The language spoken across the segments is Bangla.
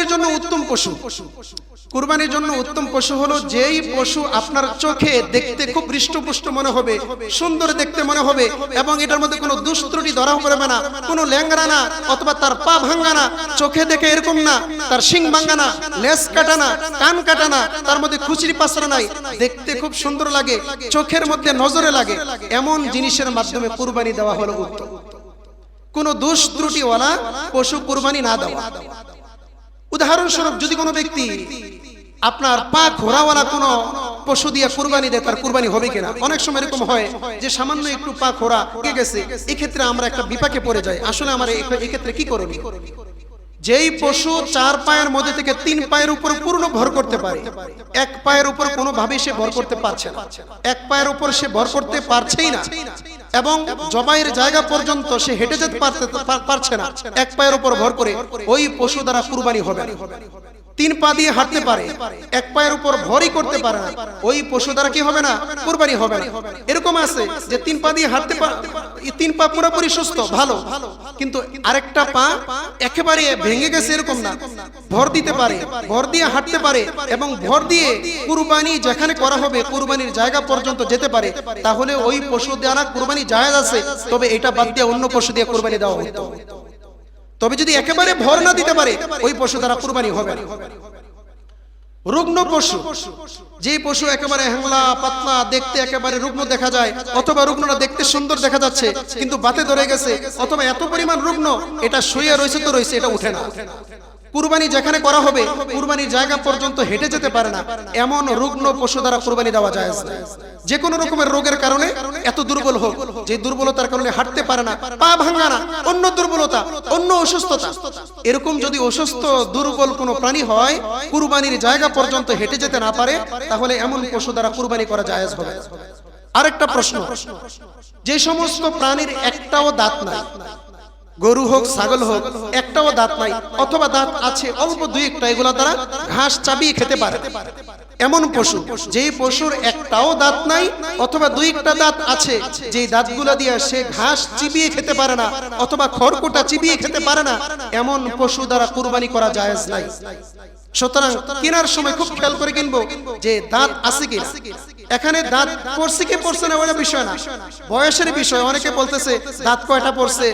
কুরবানির জন্য উত্তম পশু। কুরবানির জন্য উত্তম পশু হলো যেই পশু আপনার চোখে দেখতে খুব হৃষ্টপুষ্ট মনে হবে, সুন্দর দেখতে মনে হবে, এবং এটার মধ্যে কোনো দুষ্ত্রুটি ধরা পড়বে না, কোনো ল্যাংরা না, অথবা তার পা ভাঙ্গা না, চোখে দেখে এরকম না, তার শিং ভাঙ্গা না লেস কাটা না, কান কাটা না, তার মধ্যে খুচরি পাসরা নাই, দেখতে খুব সুন্দর লাগে, চোখের মধ্যে নজরে লাগে, এমন জিনিসের মাধ্যমে কুরবানি দেওয়া হলো উত্তম। কোনো দোষ ত্রুটিওয়ালা পশু কুরবানি না দেওয়া। উদাহরণস্বরূপ, যদি কোনো ব্যক্তি আপনার পা ঘোরাওয়ালা কোনো পশু দিয়ে কুরবানি দেয়, তার কুরবানি হবে কিনা? অনেক সময় এরকম হয় যে সামান্য একটু পা খোরা কে গেছে, এক্ষেত্রে আমরা একটা বিপাকে পড়ে যাই। আসলে আমার এক্ষেত্রে কি করণী যেই পশু চার পায়ের মধ্যে থেকে তিন পায়ের উপর পূর্ণ ভর করতে পারে, এক পায়ের উপর কোনোভাবেই সে ভর করতে পারছে না। এক পায়ের উপর সে ভর করতে পারছেই না। এবং জবাইয়ের জায়গা পর্যন্ত সে হেঁটে যেতে পারছে না এক পায়ের উপর ভর করে ওই পশু দ্বারা কুরবানি হবে। তিন পা দিয়ে হাঁটতে পারে, এক পায়ের উপর ভরই করতে পারে না। ওই পশু দ্বারা কি হবে না? কুরবানি হবে না। এরকম আছে যে তিন পা দিয়ে হাঁটতে পা এই তিন পা পুরোপুরি সুস্থ, ভালো। কিন্তু আরেকটা পা একেবারে ভেঙে গেছে এরকম না। ভর দিতে পারে, ভর দিয়ে হাঁটতে পারে এবং ভর দিয়ে কুরবানি যেখানে করা হবে, কুরবানির জায়গা পর্যন্ত যেতে পারে, তাহলে ওই পশু দ্বারা কুরবানি জায়েজ আছে। তবে এটা বাদ দিয়ে অন্য পশু দিয়ে কুরবানি দেওয়া হতো। তবে যদি একেবারে ভর না দিতে পারে, ওই পশু তারা কুরবানি হবে রুগ্ন পশু, যে পশু একেবারে হ্যাংলা পাতলা, দেখতে একেবারে রুগ্ন দেখা যায়, অথবা রুগ্নটা দেখতে সুন্দর দেখা যাচ্ছে, কিন্তু বাতে ধরে গেছে, অথবা এত পরিমাণ রুগ্ন, এটা শুয়ে রয়েছে তো রয়েছে, এটা উঠে না। কুরবানি যেখানে করা হবে, কুরবানির জায়গা পর্যন্ত হেঁটে যেতে পারে না। এমন রুগ্ন পশু দ্বারা কুরবানি দেওয়া যায়। যে কোনো রকমের রোগের কারণে এত দুর্বল হোক, যে দুর্বলতার কারণে হাঁটতে পারে না, পা ভাঙা না, অন্য দুর্বলতা, অন্য অসুস্থতা। এরকম যদি অসুস্থ, দুর্বল কোনো প্রাণী হয়, কুরবানির জায়গা পর্যন্ত হেঁটে যেতে না পারে, তাহলে এমন পশু দ্বারা কুরবানি করা যায় হবে। আরেকটা প্রশ্ন, যে সমস্ত প্রাণীর একটাও দাঁত নাই গরু হোক, ছাগল হোক, একটাও দাঁত নাই, অথবা দাঁত আছে, অল্প দুই একটা, এগুলা দ্বারা ঘাস চাবিয়ে খেতে পারে। এমন পশু, যেই পশুর একটাও দাঁত নাই, অথবা দুই একটা দাঁত আছে, যেই দাঁতগুলা দিয়ে সে ঘাস চিবিয়ে খেতে পারে না, অথবা খড়কুটা চিবিয়ে খেতে পারে না, এমন পশু দ্বারা কুরবানি করা জায়েজ নাই। সুতরাং কেনার সময় খুব খেয়াল করে কিনবো যে দাঁত আছে কিনা। এখানে দাঁত পড়ছে কি পড়ছে না ওটা বিষয় না। বয়সের বিষয়, অনেকে বলতেছে, দাঁত কয়টা পড়ছে?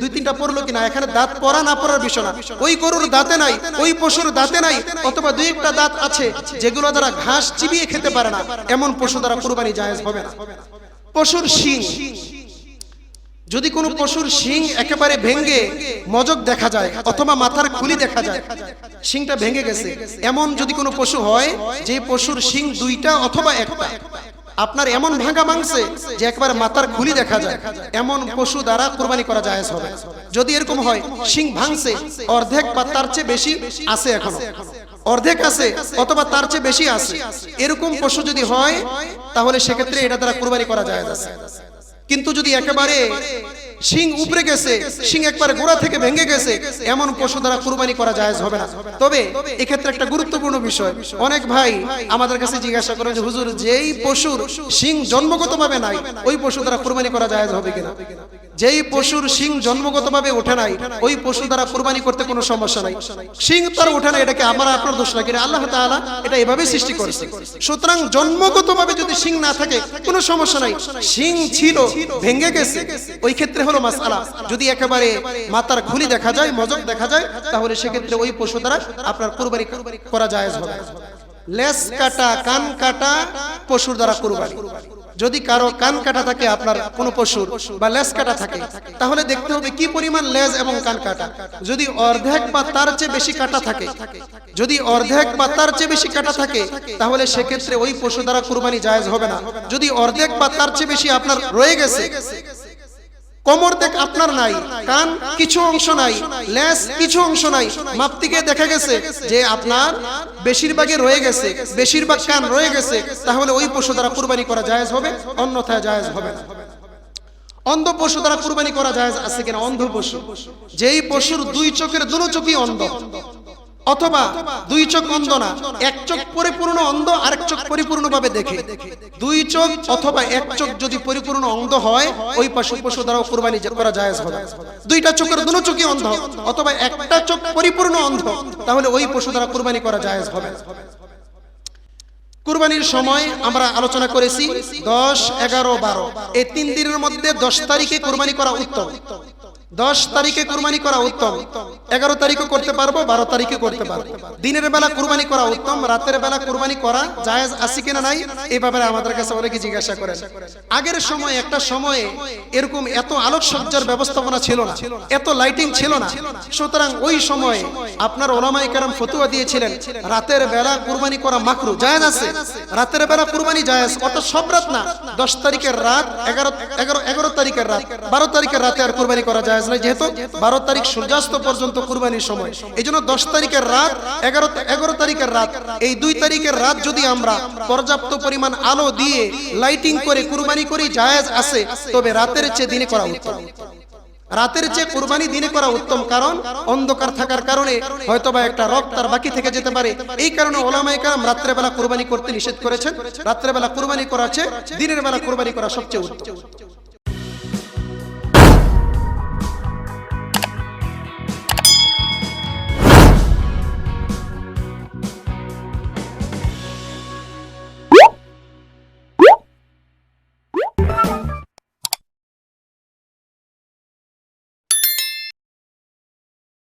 দুই, তিনটা পড়ল কিনা? এখানে দাঁত পড়া না পড়ার বিষয় না। ওই গরুর দাঁতে নাই, ওই পশুর দাঁতে নাই, অথবা দুই একটা দাঁত আছে যেগুলো দ্বারা ঘাস চিবিয়ে খেতে পারে না। এমন পশু দ্বারা কুরবানি জায়েজ হবে না। পশুর শিং যদি কোনো পশুর শিং একেবারে ভেঙ্গে মজক দেখা যায় অথবা মাথার খুলি দেখা যায় শিংটা ভেঙে গেছে। এমন যদি কোনো পশু হয় যে পশুর শিং দুইটা অথবা একটা। আপনার এমন ভাঙা মাংসে যে একবার মাথার খুলি দেখা যায় এমন পশু দ্বারা কোরবানি করা যায় হবে। যদি এরকম হয় শিং ভাঙছে অর্ধেক বা তার চেয়ে বেশি আছে এখনও। অর্ধেক আছে অথবা তার চেয়ে বেশি আছে। এরকম পশু যদি হয় তাহলে সেক্ষেত্রে এটা দ্বারা কোরবানি করা যায় আছে কিন্তু যদি একেবারে শিং উপরে গেছে, শিং একবারে গোড়া থেকে ভেঙে গেছে, এমন পশু দ্বারা কুরবানি করা জায়েজ হবে না। তবে এক্ষেত্রে একটা গুরুত্বপূর্ণ বিষয়। অনেক ভাই আমাদের কাছে জিজ্ঞাসা করেন যে, হুজুর, যেই পশুর শিং জন্মগতভাবে নাই, ওই পশু দ্বারা কুরবানি করা জায়েজ হবে কিনা? যেই পশুর শিং জন্মগতভাবে ওঠে নাই, ওই পশু দ্বারা কুরবানি করতে কোনো সমস্যা নাই। শিং তার ওঠে না এটাকে আমার আপনার দোষ কিন্তু আল্লাহ তাআলা এটা এভাবে সৃষ্টি করেছে। সুতরাং জন্মগতভাবে যদি শিং না থাকে, কোনো সমস্যা নাই। শিং ছিল, ভেঙে গেছে। ওই ক্ষেত্রে হলো মাসআলা। যদি একেবারে মাথার খুলি দেখা যায়, মজক দেখা যায়, তাহলে সেক্ষেত্রে ওই পশু দ্বারা আপনার কুরবানি করা হবে। লেস কাটা, কান কাটা পশুর দ্বারা কুরবানি। যদি কারও কান কাটা থাকে আপনার কোনো পশুর বা লেজ কাটা থাকে, তাহলে দেখতে হবে কি পরিমাণ লেজ এবং কান কাটা। যদি অর্ধেক বা তার চেয়ে বেশি কাটা থাকে, যদি অর্ধেক বা তার চেয়ে বেশি কাটা থাকে, তাহলে সেক্ষেত্রে ওই পশু দ্বারা কুরবানি জায়েজ হবে না। যদি অর্ধেক বা তার চেয়ে বেশি আপনার রয়ে গেছে কোমর দেখ আপনার নাই, কান কিছু অংশ নাই লেস কিছু অংশ নাই। মাপতিকে দেখা গেছে যে আপনার রয়ে গেছে, বেশিরভাগ কান রয়ে গেছে, তাহলে ওই পশু দ্বারা কুরবানি করা জায়েজ হবে, অন্যথায় জায়েজ হবে না। অন্ধ পশু দ্বারা কুরবানি করা জায়েজ আছে কিনা? অন্ধ পশু। যেই পশুর দুই চোখের দুনো চোখই অন্ধ। অথবা দুই চোখ অন্ধ না এক চোখ পরিপূর্ণ অন্ধ আরেক চোখ পরিপূর্ণভাবে দেখে। দুই চোখ অথবা এক চোখ যদি পরিপূর্ণ অন্ধ হয় ওই পশু পশু দ্বারাও কুরবানি করা জায়েজ হবে। দুইটা চোখের দুটো চোখই অন্ধ। অথবা একটা চোখ পরিপূর্ণ অন্ধ তাহলে ওই পশু দ্বারা কুরবানি করা জায়েজ হবে। কুরবানির সময় আমরা আলোচনা করেছি দশ এগারো বারো। এই তিন দিনের মধ্যে দশ তারিখে কুরবানি করা উত্তম। দশ তারিখে কুরবানি করা উত্তম। এগারো তারিখও করতে পারব, বারো তারিখে করতে পারব। দিনের বেলা কুরবানি করা উত্তম, রাতের বেলা কুরবানি করা জায়েজ আছে কিনা নাই, এই ব্যাপারে আমাদের কাছে অনেকে জিজ্ঞাসা করেন। আগের সময়, একটা সময়ে এরকম এত আলোকসজ্জার ব্যবস্থাপনা ছিল না, এত লাইটিং ছিল না। সুতরাং ওই সময় আপনার ওলামাই কারাম ফতুয়া দিয়েছিলেন, রাতের বেলা কুরবানি করা মাকরু জায়েজ আছে, রাতের বেলা কুরবানি জায়েজ, অর্থাৎ সব রাত না, দশ তারিখের রাত, এগারো এগারো এগারো তারিখের রাত, বারো তারিখের রাতে আর কুরবানি করা জায়েজ নাই যেহেতু বারো তারিখ সূর্যাস্ত পর্যন্ত কুরবানির সময় এই জন্য দশ তারিখের রাত, এগারো এগারো তারিখের রাত, এই দুই তারিখের রাত যদি আমরা পর্যাপ্ত পরিমাণ আলো দিয়ে লাইটিং করে কুরবানি করি, জায়েজ আছে, তবে রাতের চেয়ে দিনে করা উত্তম। রাতের চেয়ে কুরবানি দিনে করা উত্তম কারণ, অন্ধকার থাকার কারণে হয়তোবা একটা রক্ত তার বাকি থেকে যেতে পারে। এই কারণে ওলামাই কারাম রাত্রে বেলা কুরবানি করতে নিষেধ করেছেন। রাত্রে বেলা কুরবানি করা আছে দিনের বেলা কুরবানি করা সবচেয়ে উত্তম।